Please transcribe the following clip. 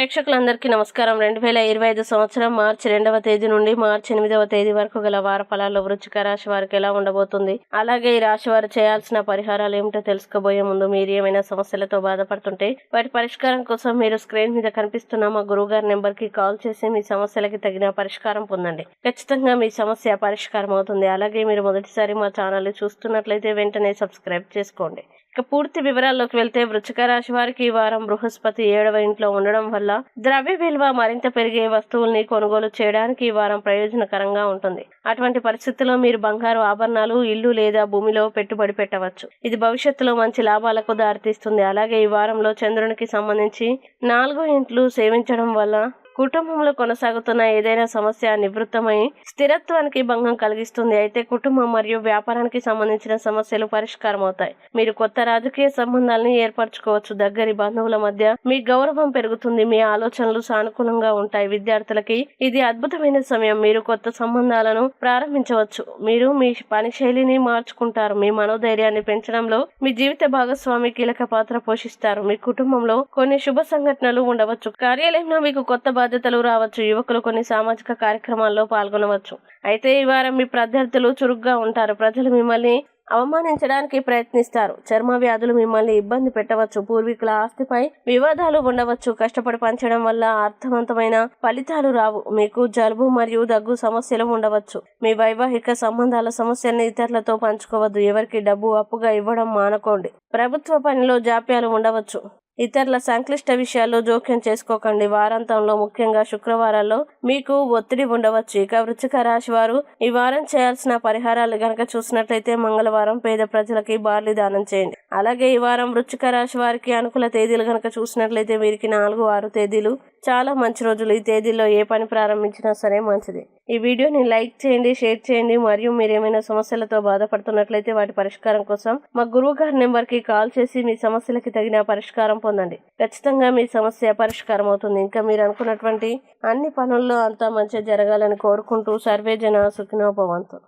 ప్రేక్షకులందరికీ నమస్కారం. రెండు వేల ఇరవై ఐదు సంవత్సరం మార్చి రెండవ తేదీ నుండి మార్చి ఎనిమిదవ తేదీ వరకు గల వార ఫలాల్లో వృచ్చిక రాశి వారికి ఎలా ఉండబోతుంది? అలాగే ఈ రాశి వారు చేయాల్సిన పరిహారాలు ఏమిటో తెలుసుకోబోయే ముందు మీరు ఏమైనా సమస్యలతో బాధపడుతుంటే వాటి పరిష్కారం కోసం మీరు స్క్రీన్ మీద కనిపిస్తున్న మా గురువు గారి నెంబర్కి కాల్ చేసి మీ సమస్యలకి తగిన పరిష్కారం పొందండి. ఖచ్చితంగా మీ సమస్య పరిష్కారం అవుతుంది అలాగే మీరు మొదటిసారి మా ఛానల్ చూస్తున్నట్లయితే వెంటనే సబ్స్క్రైబ్ చేసుకోండి. ఇక పూర్తి వివరాల్లోకి వెళ్తే వృచ్చిక రాశి వారికి ఈ వారం బృహస్పతి ఏడవ ఇంట్లో ఉండడం వల్ల ద్రవ్య విలువ మరింత పెరిగే వస్తువుల్ని కొనుగోలు చేయడానికి ఈ వారం ప్రయోజనకరంగా ఉంటుంది. అటువంటి పరిస్థితుల్లో మీరు బంగారు ఆభరణాలు ఇల్లు లేదా భూమిలో పెట్టుబడి పెట్టవచ్చు. ఇది భవిష్యత్తులో మంచి లాభాలకు దారితీస్తుంది. అలాగే ఈ వారంలో చంద్రునికి సంబంధించి నాలుగో ఇంట్లు సేవించడం వల్ల కుటుంబంలో కొనసాగుతున్న ఏదైనా సమస్య నివృత్తమై స్థిరత్వానికి భంగం కలిగిస్తుంది. అయితే కుటుంబం మరియు వ్యాపారానికి సంబంధించిన సమస్యలు పరిష్కారం అవుతాయి మీరు కొత్త రాజకీయ సంబంధాలను ఏర్పరచుకోవచ్చు. దగ్గరి బంధువుల మధ్య మీ గౌరవం పెరుగుతుంది. మీ ఆలోచనలు సానుకూలంగా ఉంటాయి. విద్యార్థులకి ఇది అద్భుతమైన సమయం. మీరు కొత్త సంబంధాలను ప్రారంభించవచ్చు. మీరు మీ పని శైలిని మార్చుకుంటారు. మీ మనోధైర్యాన్ని పెంచడంలో మీ జీవిత భాగస్వామి కీలక పాత్ర పోషిస్తారు. మీ కుటుంబంలో కొన్ని శుభ సంఘటనలు ఉండవచ్చు. కార్యాలయంలో మీకు కొత్త బాధ్యతలు రావచ్చు. యువకులు కొన్ని సామాజిక కార్యక్రమాల్లో పాల్గొనవచ్చు. అయితే ఈ వారం మీ ప్రత్యర్థులు చురుగ్గా ఉంటారు. ప్రజలు మిమ్మల్ని అవమానించడానికి ప్రయత్నిస్తారు. చర్మ వ్యాధులు మిమ్మల్ని ఇబ్బంది పెట్టవచ్చు. పూర్వీకుల ఆస్తిపై వివాదాలు ఉండవచ్చు. కష్టపడి పంచడం వల్ల అర్థవంతమైన ఫలితాలు రావు. మీకు జలుబు మరియు దగ్గు సమస్యలు ఉండవచ్చు. మీ వైవాహిక సంబంధాల సమస్యల్ని ఇతరులతో పంచుకోవద్దు. ఎవరికి డబ్బు అప్పుగా ఇవ్వడం మానుకోండి. ప్రభుత్వ పనిలో జాప్యాలు ఉండవచ్చు. ఇతరుల సంక్లిష్ట విషయాల్లో జోక్యం చేసుకోకండి. వారాంతంలో ముఖ్యంగా శుక్రవారాల్లో మీకు ఒత్తిడి ఉండవచ్చు. ఇక వృచ్చిక రాశి వారు ఈ వారం చేయాల్సిన పరిహారాలు గనక చూసినట్లయితే మంగళవారం పేద ప్రజలకి బార్లీ దానం చేయండి. అలాగే ఈ వారం వృచ్చిక రాశి వారికి అనుకూల తేదీలు కనుక చూసినట్లయితే వీరికి నాలుగు ఆరు తేదీలు. చాలా మంచి రోజులు. ఈ తేదీల్లో ఏ పని ప్రారంభించినా సరే మంచిది. ఈ వీడియోని లైక్ చేయండి షేర్ చేయండి. మరియు మీరు ఏమైనా సమస్యలతో బాధపడుతున్నట్లయితే వాటి పరిష్కారం కోసం మా గురువు గారి నెంబర్కి కాల్ చేసి మీ సమస్యలకి తగిన పరిష్కారం పొందండి. ఖచ్చితంగా మీ సమస్య పరిష్కారం అవుతుంది. ఇంకా మీరు అనుకున్నటువంటి అన్ని పనుల్లో అంతా మంచిగా జరగాలని కోరుకుంటూ సర్వే జన సుఖినోభవంతో